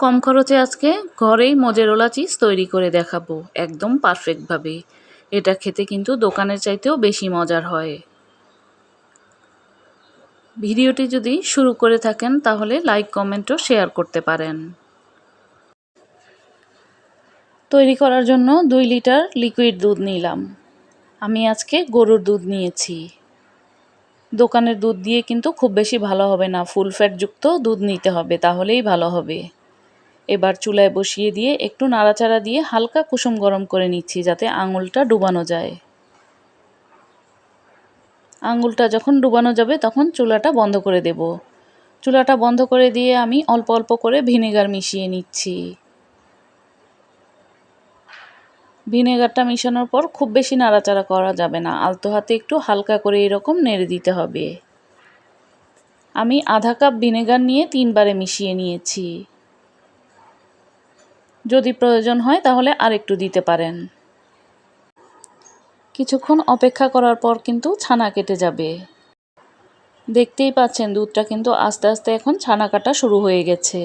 কম খরচে আজকে ঘরেই মজেরোলা চিজ তৈরি করে দেখাবো, একদম পারফেক্টভাবে এটা খেতে কিন্তু দোকানের চাইতেও বেশি মজার হয়। ভিডিওটি যদি শুরু করে থাকেন, তাহলে লাইক কমেন্টও শেয়ার করতে পারেন। তৈরি করার জন্য দুই লিটার লিকুইড দুধ নিলাম। আমি আজকে গরুর দুধ নিয়েছি। দোকানের দুধ দিয়ে কিন্তু খুব বেশি ভালো হবে না। ফুল ফ্যাটযুক্ত দুধ নিতে হবে, তাহলেই ভালো হবে। এবার চুলায় বসিয়ে দিয়ে একটু নাড়াচাড়া দিয়ে হালকা কুসুম গরম করে নিচ্ছি যাতে আঙুলটা ডুবানো যায়। আঙুলটা যখন ডুবানো যাবে তখন চুলাটা বন্ধ করে দেব। চুলাটা বন্ধ করে দিয়ে আমি অল্প অল্প করে ভিনেগার মিশিয়ে নিচ্ছি। ভিনেগারটা মিশানোর পর খুব বেশি নাড়াচাড়া করা যাবে না, আলতো হাতে একটু হালকা করে এরকম নেড়ে দিতে হবে। আমি আধা কাপ ভিনেগার নিয়ে তিনবারে মিশিয়ে নিয়েছি। যদি প্রয়োজন হয় তাহলে আর একটু দিতে পারেন। কিছুক্ষণ অপেক্ষা করার পর কিন্তু ছানা কেটে যাবে। দেখতেই পাচ্ছেন দুধটা কিন্তু আস্তে আস্তে এখন ছানা কাটা শুরু হয়ে গেছে।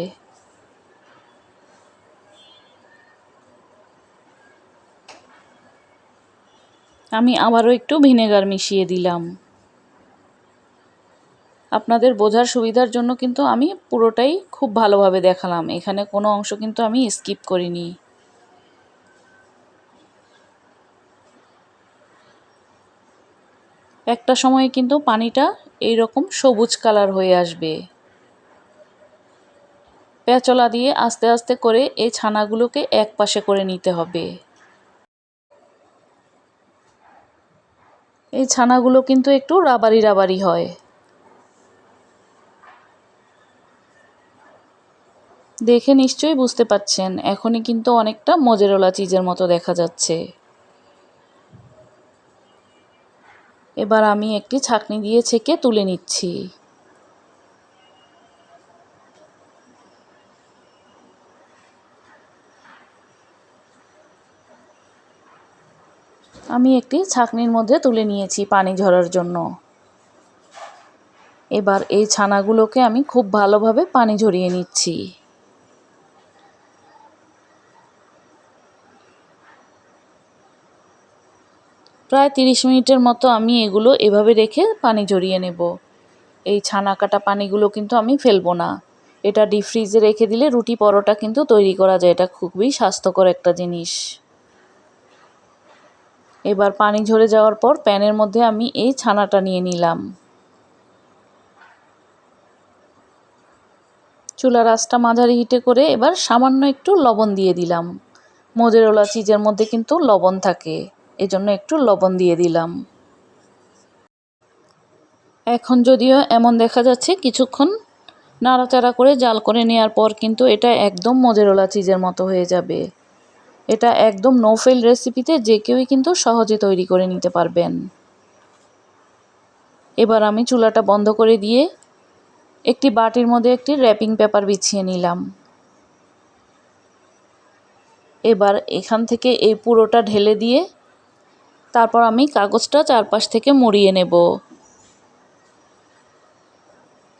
আমি আবারও একটু ভিনেগার মিশিয়ে দিলাম। আপনাদের বোঝার সুবিধার জন্য কিন্তু আমি পুরোটাই খুব ভালোভাবে দেখালাম। এখানে কোনো অংশ কিন্তু আমি স্কিপ করিনি। একটা সময়ে কিন্তু পানিটা এই রকম সবুজ কালার হয়ে আসবে। পেঁচলা দিয়ে আস্তে আস্তে করে এই ছানাগুলোকে এক পাশে করে নিতে হবে। এই ছানাগুলো কিন্তু একটু রাবারি রাবারি হয়। দেখে নিশ্চয়ই বুঝতে পাচ্ছেন এখনই কিন্তু অনেকটা মজেরোলা চিজের মতো দেখা যাচ্ছে। এবার আমি একটি ছাকনি দিয়ে ছেঁকে তুলে নিচ্ছি। আমি একটি ছাকনির মধ্যে তুলে নিয়েছি পানি ঝরার জন্য। এবার এই ছানাগুলোকে আমি খুব ভালোভাবে পানি ঝরিয়ে নিচ্ছি। প্রায় তিরিশ মিনিটের মতো আমি এগুলো এভাবে রেখে পানি ঝরিয়ে নেব। এই ছানা কাটা পানিগুলো কিন্তু আমি ফেলব না। এটা ডিপ ফ্রিজে রেখে দিলে রুটি পরোটা কিন্তু তৈরি করা যায়। এটা খুবই স্বাস্থ্যকর একটা জিনিস। এবার পানি ঝরে যাওয়ার পর প্যানের মধ্যে আমি এই ছানাটা নিয়ে নিলাম। চুলার আঁচটা মাঝারি হিটে করে এবার সামান্য একটু লবণ দিয়ে দিলাম। মোজেরোলা চিজের মধ্যে কিন্তু লবণ থাকে। এজন্য একটু লবণ দিয়ে দিলাম। এখন যদিও এমন দেখা যাচ্ছে, কিছুক্ষণ নাড়াচাড়া করে জাল করে নেওয়ার পর কিন্তু এটা একদম মজেরোলা চিজের মতো হয়ে যাবে। এটা একদম নো ফেল রেসিপিতে যে কেউই কিন্তু সহজে তৈরি করে নিতে পারবেন। এবার আমি চুলাটা বন্ধ করে দিয়ে একটি বাটির মধ্যে একটি র্যাপিং পেপার বিছিয়ে নিলাম। এবার এখান থেকে এই পুরোটা ঢেলে দিয়ে তারপর আমি কাগজটা চারপাশ থেকে মুড়িয়ে নেব।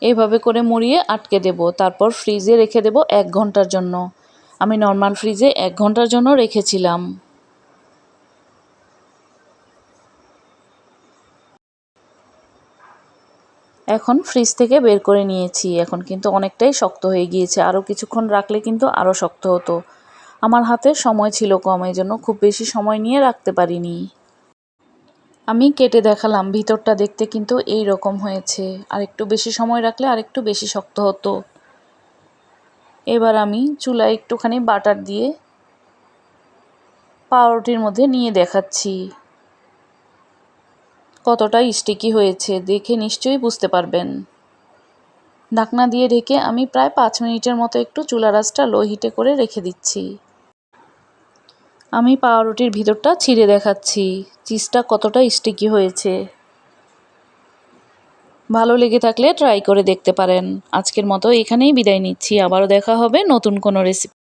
এইভাবে করে মুড়িয়ে আটকে দেব। তারপর ফ্রিজে রেখে দেব এক ঘণ্টার জন্য। আমি নর্মাল ফ্রিজে এক ঘণ্টার জন্য রেখেছিলাম। এখন ফ্রিজ থেকে বের করে নিয়েছি। এখন কিন্তু অনেকটাই শক্ত হয়ে গিয়েছে। আরও কিছুক্ষণ রাখলে কিন্তু আরও শক্ত হতো। আমার হাতে সময় ছিল কম এই জন্য খুব বেশি সময় নিয়ে রাখতে পারিনি। আমি কেটে দেখালাম, ভিতরটা দেখতে কিন্তু এই রকম হয়েছে। আর একটু বেশি সময় রাখলে আর একটু বেশি শক্ত হতো। এবার আমি চুলায় একটুখানি বাটার দিয়ে পাউরুটির মধ্যে নিয়ে দেখাচ্ছি। কতটা স্টিকি হয়েছে দেখে নিশ্চয়ই বুঝতে পারবেন। ঢাকনা দিয়ে ঢেকে আমি প্রায় পাঁচ মিনিটের মতো একটু চুলা রাসটা লো হিটে করে রেখে দিচ্ছি। আমি পাউরুটির ভিতরটা ছিঁড়ে দেখাচ্ছি। চিজটা কতটা স্টিকি হয়েছে। ভালো লেগে থাকলে ট্রাই করে দেখতে পারেন। আজকের মতো এখানেই বিদায় নিচ্ছি। আবারও দেখা হবে নতুন কোনো রেসিপি